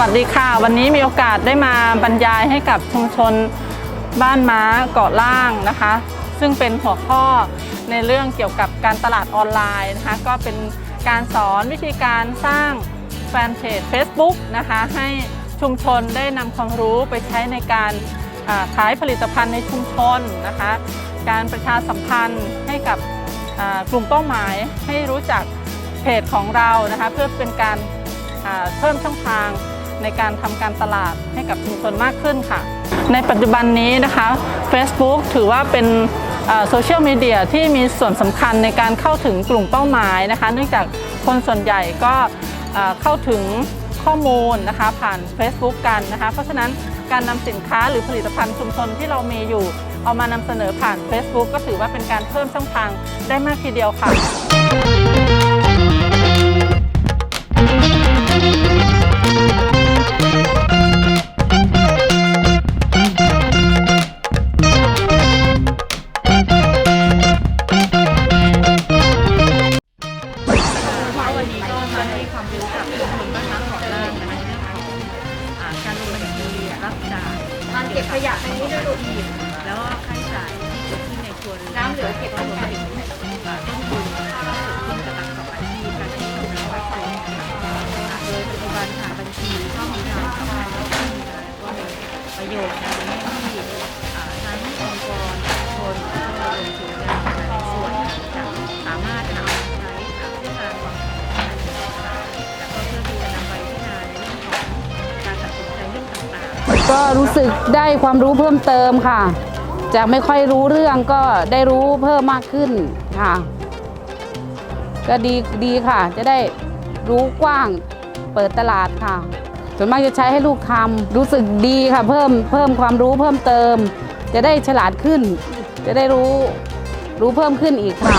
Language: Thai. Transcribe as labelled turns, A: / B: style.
A: วัสดีค่ะ วันนี้มีโอกาสได้มาบรรยายให้กับชุมชนบ้านม้าเกาะล่างนะคะ ซึ่งเป็นหัวข้อในเรื่องเกี่ยวกับการตลาดออนไลน์นะคะ ก็เป็นการสอนวิธีการสร้างแฟนเพจ Facebook นะคะ ให้ชุมชนได้นำความรู้ไปใช้ในการขายผลิตภัณฑ์ในชุมชนนะคะ การประชาสัมพันธ์ให้กับกลุ่มเป้าหมายให้รู้จักเพจของเรานะคะ เพื่อเป็นการเพิ่มช่องทาง ในการทำการตลาดให้กับชุมชนมากขึ้นค่ะ ในปัจจุบันนี้นะคะ Facebook ถือว่าเป็นโซเชียลมีเดียที่มีส่วนสำคัญในการเข้าถึงกลุ่มเป้าหมายนะคะ เนื่องจากคนส่วนใหญ่ก็เข้าถึงข้อมูลนะคะผ่าน Facebook กันนะคะ เพราะฉะนั้นการนำสินค้าหรือผลิตภัณฑ์ชุมชนที่เรามีอยู่ เอามานำเสนอผ่าน Facebook ก็ถือว่าเป็นการเพิ่มช่องทางได้มากทีเดียวค่ะ
B: เก็บขยะ
C: ตรงนี้ด้วยลูก
B: แล้วก็ค่าใช้จ่ายที่ในครัวเรือน
C: น้ำเหลือเก็บไว้
B: รว
D: ก็รู้สึกได้ความรู้เพิ่มเติมค่ะ จากไม่ค่อยรู้เรื่องก็ได้รู้เพิ่มมากขึ้นค่ะ ก็ดีดีค่ะ จะได้รู้กว้างเปิดตลาดค่ะ ส่วนมากจะใช้ให้ลูกทำรู้สึกดีค่ะเพิ่มเพิ่มความรู้เพิ่มเติม จะได้ฉลาดขึ้น จะได้รู้รู้เพิ่มขึ้นอีกค่ะ